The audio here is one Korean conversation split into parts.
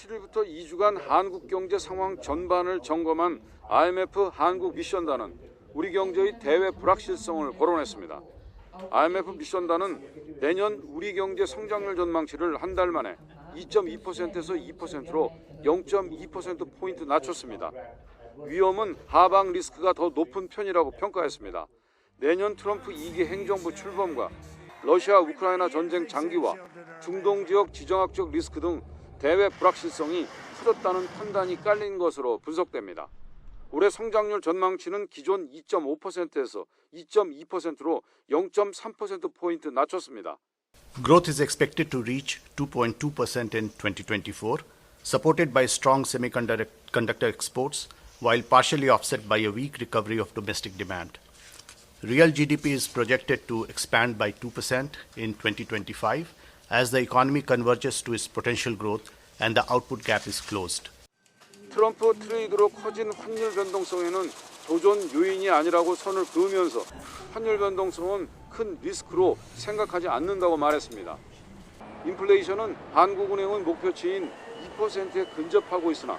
7일부터 2주간 한국 경제 상황 전반을 점검한 IMF 한국 미션단은 우리 경제의 대외 불확실성을 거론했습니다. IMF 미션단은 내년 우리 경제 성장률 전망치를 한 달 만에 2.2%에서 2%로 0.2% 포인트 낮췄습니다. 위험은 하방 리스크가 더 높은 편이라고 평가했습니다. 내년 트럼프 2기 행정부 출범과 러시아 우크라이나 전쟁 장기화, 중동 지역 지정학적 리스크 등 대외 불확실성이 커졌다는 판단이 깔린 것으로 분석됩니다. 올해 성장률 전망치는 기존 2.5%에서 2.2%로 0.3% 포인트 낮췄습니다. Growth is expected to reach 2.2% in 2024, supported by strong semiconductor exports, while partially offset by a weak recovery of domestic demand. Real GDP is projected to expand by 2% in 2025 as the economy converges to its potential growth and the output gap is closed. 트럼프 트레이드로 커진 환율 변동성에는 도전 요인이 아니라고 선을 그으면서 환율 변동성은 큰 리스크로 생각하지 않는다고 말했습니다. 인플레이션은 한국은행의 목표치인 2%에 근접하고 있으나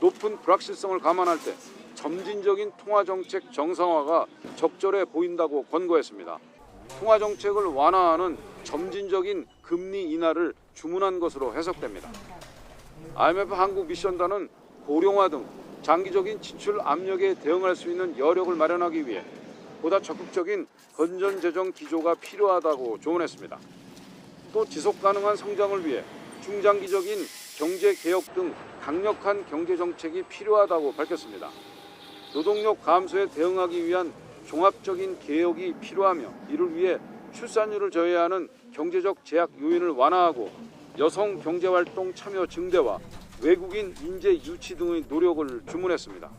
높은 불확실성을 감안할 때 점진적인 통화정책 정상화가 적절해 보인다고 권고했습니다. 통화정책을 완화하는 점진적인 금리 인하를 주문한 것으로 해석됩니다. IMF 한국 미션단은 고령화 등 장기적인 지출 압력에 대응할 수 있는 여력을 마련하기 위해 보다 적극적인 건전 재정 기조가 필요하다고 조언했습니다. 또 지속 가능한 성장을 위해 중장기적인 경제 개혁 등 강력한 경제 정책이 필요하다고 밝혔습니다. 노동력 감소에 대응하기 위한 종합적인 개혁이 필요하며 이를 위해 출산율을 저해하는 경제적 제약 요인을 완화하고 여성 경제활동 참여 증대와 외국인 인재 유치 등의 노력을 주문했습니다.